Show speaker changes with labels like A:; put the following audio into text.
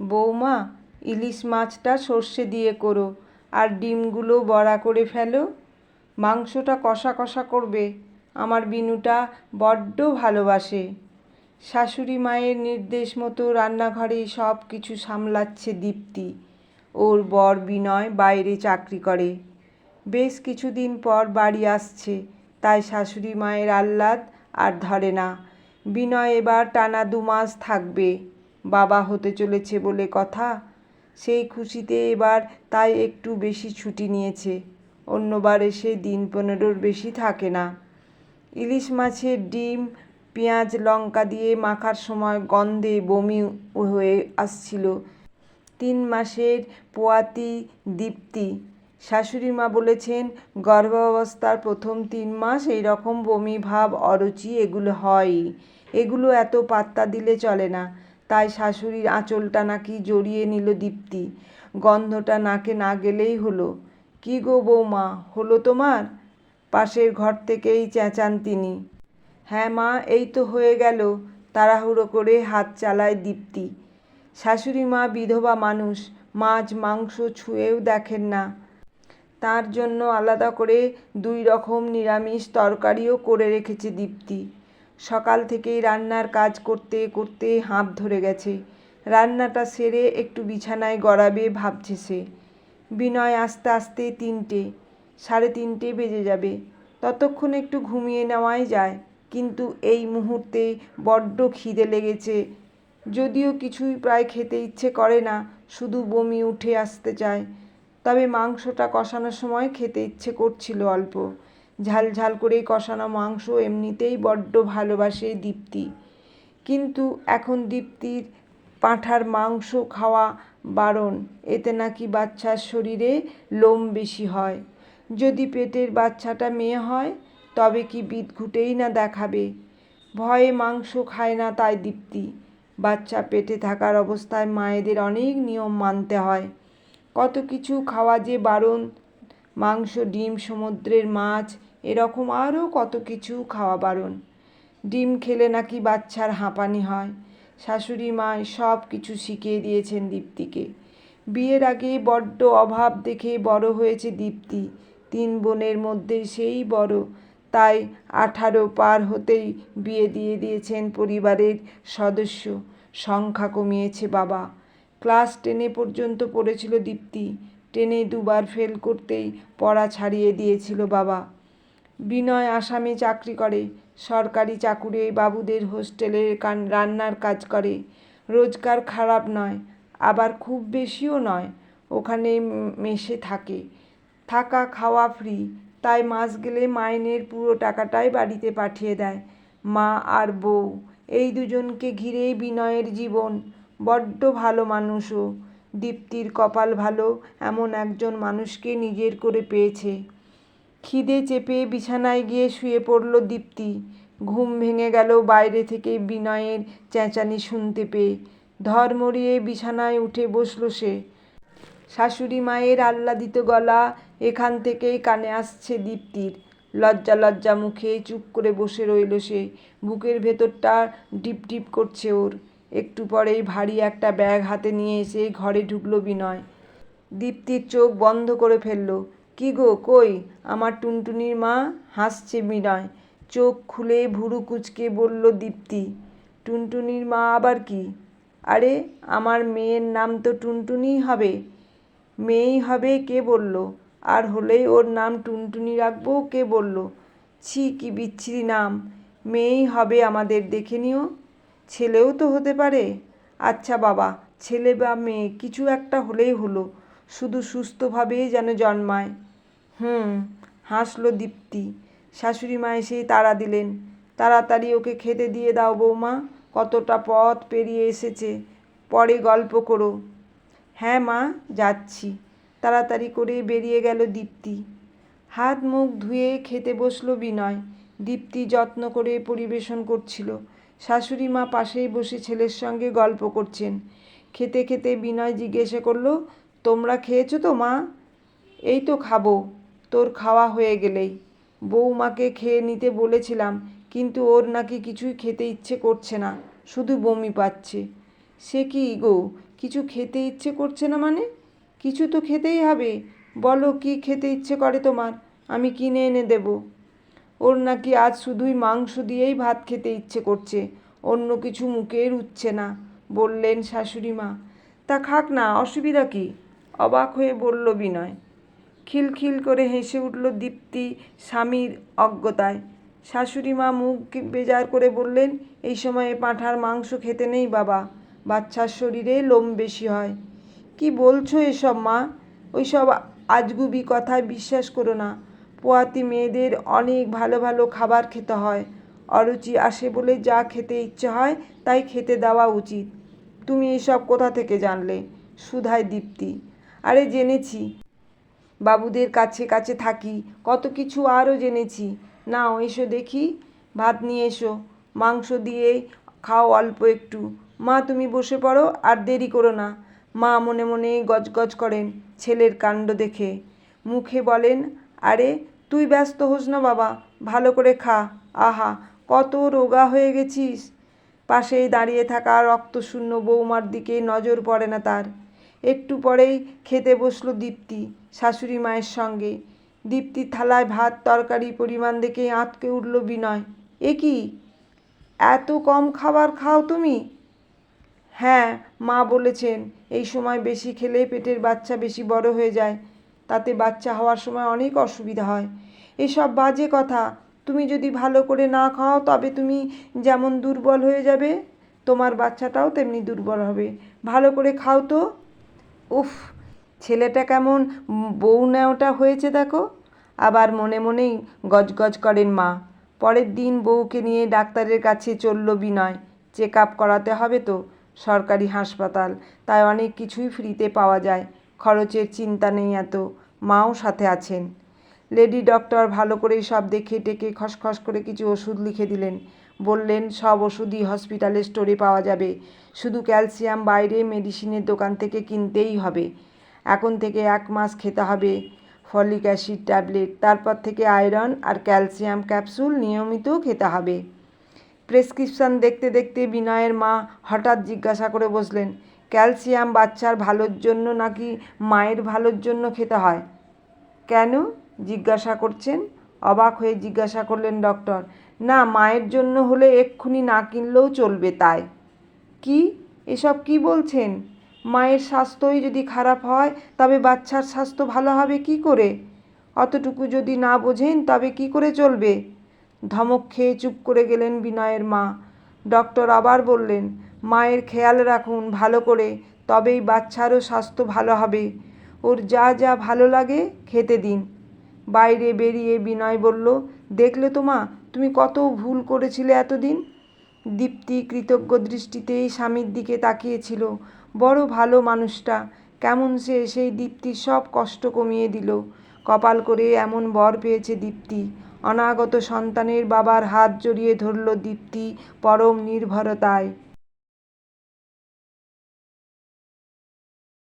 A: বৌমা, ইলিশ মাছটা সর্ষে দিয়ে করো আর ডিমগুলো বড়া করে ফেলো। মাংসটা কষা কষা করবে, আমার বিনুটা বড্ড ভালোবাসে। শাশুড়ি মায়ের নির্দেশ মতো রান্নাঘরে সব কিছু সামলাচ্ছে দীপ্তি। ওর বর বিনয় বাইরে চাকরি করে। বেশ কিছুদিন পর বাড়ি আসছে, তাই শাশুড়ি মায়ের আহ্লাদ আর ধরে না। বিনয় এবার টানা দু মাস থাকবে। বাবা হতে চলেছে বলে কথা। সেই খুশিতে এবার তাই একটু বেশি ছুটি নিয়েছে। অন্যবার এসে দিন পনেরোর বেশি থাকে না। ইলিশ মাছের ডিম, পেঁয়াজ, লঙ্কা দিয়ে মাখার সময় গন্ধে বমি হয়ে আসছিল। তিন মাসের পোয়াতি দীপ্তি। শাশুড়ি মা বলেছেন, গর্ভাবস্থার প্রথম তিন মাস এই রকম বমি ভাব অরুচি এগুলো হয়ই এগুলো এত পাত্তা দিলে চলে না। তাই শাশুড়ির আঁচলটা নাকি জড়িয়ে নিল দীপ্তি। গন্ধটা নাকে না গেলেই হলো। কি গো বৌমা, হলো তোমার? পাশের ঘর থেকেই চেঁচান তিনি। হ্যাঁ মা, এই তো হয়ে গেল। তাড়াহুড়ো করে হাত চালায় দীপ্তি। শাশুড়ি মা বিধবা মানুষ, মাছ, মাংস ছুঁয়েও দেখেন না। তার জন্য আলাদা করে দুই রকম নিরামিষ তরকারিও করে রেখেছে দীপ্তি। সকাল থেকেই রান্নার কাজ করতে করতে হাঁপ ধরে গেছে। রান্নাটা সেরে একটু বিছানায় গড়াবে ভাবছে সে। বিনয় আস্তে আস্তে তিনটে, সাড়ে তিনটে বেজে যাবে। ততক্ষণ একটু ঘুমিয়ে নেওয়াই যায়। কিন্তু এই মুহূর্তে বড্ড খিদে লেগেছে। যদিও কিছুই প্রায় খেতে ইচ্ছে করে না, শুধু বমি উঠে আসতে চায়। তবে মাংসটা কষানোর সময় খেতে ইচ্ছে করছিল অল্প। ঝাল ঝাল করে কষানো মাংস এমনিতেই বড্ড ভালোবাসে দীপ্তি। কিন্তু এখন দীপ্তির পাঁঠার মাংস খাওয়া বারণ, এতে নাকি বাচ্চার শরীরে লোম বেশি হয়। যদি পেটের বাচ্চাটা মেয়ে হয়, তবে কি বিদঘুটেই না দেখাবে। ভয়ে মাংস খায় না তাই দীপ্তি। বাচ্চা পেটে থাকার অবস্থায় মায়েদের অনেক নিয়ম মানতে হয়। কত কিছু খাওয়া যে বারণ, মাংস, ডিম, সমুদ্রের মাছ এরকম আরও কত কিছু খাওয়া বারণ। ডিম খেলে নাকি বাচ্চার হাঁপানি হয়। শাশুড়ি মা সব কিছু শিখিয়ে দিয়েছেন দীপ্তিকে। বিয়ের আগে বড্ড অভাব দেখে বড় হয়েছে দীপ্তি। তিন বোনের মধ্যে সেই বড়। তাই আঠারো পার হতেই বিয়ে দিয়ে দিয়েছেন পরিবারের সদস্য। সংখ্যা কমিয়েছে বাবা। ক্লাস টেনে পর্যন্ত পড়েছিল দীপ্তি। টেনে দুবার ফেল করতেই পড়া ছাড়িয়ে দিয়েছিল বাবা। বিনয় আসামে চাকরি করে, সরকারি চাকুরে বাবুদের হোস্টেলের কান রান্নার কাজ করে। রোজগার খারাপ নয়, আবার খুব বেশিও নয়, ওখানে মেসে থাকে। থাকা খাওয়া ফ্রি, তাই মাস গেলে মাইনের পুরো টাকাটাই বাড়িতে পাঠিয়ে দেয়। মা আর বউ, এই দুজনকে ঘিরেই বিনয়ের জীবন। বড্ড ভালো মানুষও, দীপ্তির কপাল ভালো, এমন একজন মানুষকে নিজের করে পেয়েছে। খিদে চেপে বিছানায় গিয়ে শুয়ে পড়ল দীপ্তি। ঘুম ভেঙে গেল বাইরে থেকে বিনয়ের চেঁচানি শুনতে পেয়ে। ধর মরিয়ে বিছানায় উঠে বসল সে। শাশুড়ি মায়ের আহ্লাদিত গলা এখান থেকেই কানে আসছে দীপ্তির। লজ্জা লজ্জা মুখে চুপ করে বসে রইল সে। বুকের ভেতরটা ডিপ ডিপ করছে ওর। একটু পরেই ভারী একটা ব্যাগ হাতে নিয়ে এসে ঘরে ঢুকলো বিনয়। দীপ্তির চোখ বন্ধ করে ফেলল। কি গো, কই? আমার টুনটুনির মা হাসছে বিনয় চোখ খুলে ভুরু কুচকে বলল দীপ্তি, টুনটুনির মা আবার কি? আরে, আমার মেয়ের নাম তো টুনটুনিই হবে। মেয়েই হবে? কে বলল। আর হলেই ওর নাম টুনটুনি রাখব? কে বলল। ছি, কি বিচ্ছিরি নাম। মেয়েই হবে আমাদের, দেখে নিও। ছেলেও তো হতে পারে। আচ্ছা বাবা, ছেলে বা মেয়ে, কিছু একটা হলেই হলো। শুধু সুস্থভাবেই যেন জন্মায়। হুম, হাসলো দীপ্তি। শাশুড়ি মা এসেই তাড়া দিলেন। তাড়াতাড়ি ওকে খেতে দিয়ে দাও বৌমা, কতটা পথ পেরিয়ে এসেছে। পরে গল্প করো। হ্যাঁ মা, যাচ্ছি। তাড়াতাড়ি করে বেরিয়ে গেল দীপ্তি। হাত মুখ ধুয়ে খেতে বসল বিনয়। দীপ্তি যত্ন করে পরিবেশন করছিল। শাশুড়ি মা পাশেই বসে ছেলের সঙ্গে গল্প করছেন। খেতে খেতে বিনয় জিজ্ঞেসে করল, তোমরা খেয়েছো তো মা? এই তো খাব। তোর খাওয়া হয়ে গেলেই। বৌমাকে খেয়ে নিতে বলেছিলাম, কিন্তু ওর নাকি কিছুই খেতে ইচ্ছে করছে না, শুধু বমি পাচ্ছে। সে কি গো, কিছু খেতে ইচ্ছে করছে না মানে? কিছু তো খেতেই হবে। বলো কি খেতে ইচ্ছে করে তোমার? আমি কিনে এনে দেবো। ওর নাকি আজ শুধুই মাংস দিয়েই ভাত খেতে ইচ্ছে করছে, অন্য কিছু মুখে উঠছে না, বললেন শাশুড়ি মা তা খাক না, অসুবিধা কি? অবাক হয়ে বলল বিনয়। খিলখিল করে হেসে উঠল দীপ্তি স্বামীর অজ্ঞতায়। শাশুড়ি মা মুখ বেজার করে বললেন, এই সময়ে পাঁঠার মাংস খেতে নেই বাবা, বাচ্চার শরীরে লোম বেশি হয়। কি বলছো এসব মা? ওইসব আজগুবি কথায় বিশ্বাস করো না। পোয়াতি মেয়েদের অনেক ভালো ভালো খাবার খেতে হয়। অরুচি আসে বলে যা খেতে ইচ্ছে হয় তাই খেতে দেওয়া উচিত। তুমি এসব কোথা থেকে জানলে? সুধায় দীপ্তি। আরে জেনেছি। বাবুদের কাছে কাছে থাকি, কত কিছু আরও জেনেছি। নাও, এসো দেখি, ভাত নিয়ে এসো, মাংস দিয়ে খাও অল্প একটু। মা, তুমি বসে পড়ো আর দেরি করো না। মা মনে মনে গজগজ করেন ছেলের কাণ্ড দেখে। মুখে বলেন, আরে, তুই ব্যস্ত হোস না বাবা, ভালো করে খা। আহা, কত রোগা হয়ে গেছিস। পাশেই দাঁড়িয়ে থাকা রক্তশূন্য বৌমার দিকে নজর পড়ে না তার। একটু পরেই খেতে বসল দীপ্তি, শাশুড়ি মায়ের সঙ্গে। দীপ্তির থালায় ভাত, তরকারি পরিমাণ দেখে আঁতকে উঠল বিনয়। এ কি? এত কম খাবার খাও তুমি? হ্যাঁ মা বলেছেন, এই সময় বেশি খেলে পেটের বাচ্চা বেশি বড় হয়ে যায়, তাতে বাচ্চা হওয়ার সময় অনেক অসুবিধা হয়। এসব বাজে কথা। তুমি যদি ভালো করে না খাও, তবে তুমি যেমন দুর্বল হয়ে যাবে, তোমার বাচ্চাটাও তেমনি দুর্বল হবে। ভালো করে খাও তো। উফ, ছেলেটা কেমন বউ নেওটা হয়েছে দেখো। আবার মনে মনেই গজগজ করেন মা। পরের দিন বউকে নিয়ে ডাক্তারের কাছে চলল বিনয়। চেক আপ করাতে হবে তো, সরকারি হাসপাতাল, তাই অনেক কিছুই ফ্রিতে পাওয়া যায়, খরচের চিন্তা নেই এত, মাও সাথে আছেন। লেডি ডক্টর ভালো করেই সব দেখে টেকে খসখস করে কিছু ওষুধ লিখে দিলেন। বললেন, সব ওষুধই হসপিটালের স্টোরে পাওয়া যাবে। শুধু ক্যালসিয়াম বাইরে মেডিসিনের দোকান থেকে কিনতেই হবে। এখন থেকে এক মাস খেতে হবে। ফলিক অ্যাসিড ট্যাবলেট, তারপর থেকে আয়রন আর ক্যালসিয়াম ক্যাপসুল নিয়মিত খেতে হবে। প্রেসক্রিপশন দেখতে দেখতে বিনয়ের মা হঠাৎ জিজ্ঞাসা করে বসলেন ক্যালসিয়াম বাচ্চার ভালোর জন্য নাকি মায়ের ভালোর জন্য খেতে হয়? কেন? জিজ্ঞাসা করছেন। অবাক হয়ে জিজ্ঞাসা করলেন ডক্টর না, মায়ের জন্য হলে এক্ষুনি না কিনলেও চলবে তাই। কি? এসব কি বলছেন? মায়ের স্বাস্থ্যই যদি খারাপ হয়, তবে বাচ্চার স্বাস্থ্য ভালো হবে কি করে? অতটুকু যদি না বোঝেন, তবে কি করে চলবে? ধমক খেয়ে চুপ করে গেলেন বিনয়ের মা। ডক্টর আবার বললেন, মায়ের খেয়াল রাখুন ভালো করে, তবেই বাচ্চারও স্বাস্থ্য ভালো হবে। ওর যা যা ভালো লাগে, খেতে দিন। বাইরে বেরিয়ে বিনয় বলল, দেখলে তো মা তুমি কত ভুল করেছিলে এতদিন? দীপ্তি কৃতজ্ঞ দৃষ্টিতেই স্বামীর দিকে তাকিয়েছিল। বড় ভালো মানুষটা, কেমন সে সেই দীপ্তির সব কষ্ট কমিয়ে দিল। কপাল করে এমন বর পেয়েছে দীপ্তি। অনাগত সন্তানের বাবার হাত জড়িয়ে ধরল দীপ্তি পরম নির্ভরতায়।